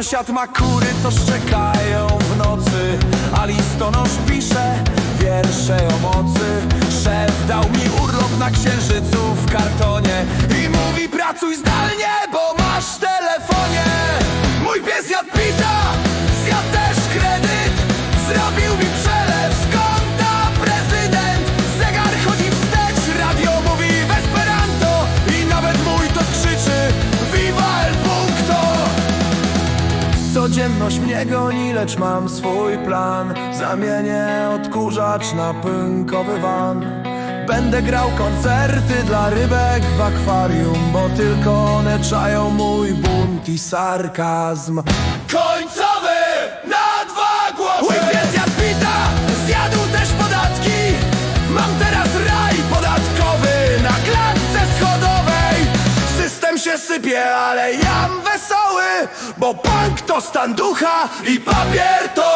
Sąsiad ma kury, co szczekają w nocy Codzienność mnie goni, lecz mam swój plan. Zamienię odkurzacz na pynkowy van. Będę grał koncerty dla rybek w akwarium Bo tylko one czają mój bunt i sarkazm. Końcowy na dwa głosy ale jam wesoły Bo bank to stan ducha i papier toaletowy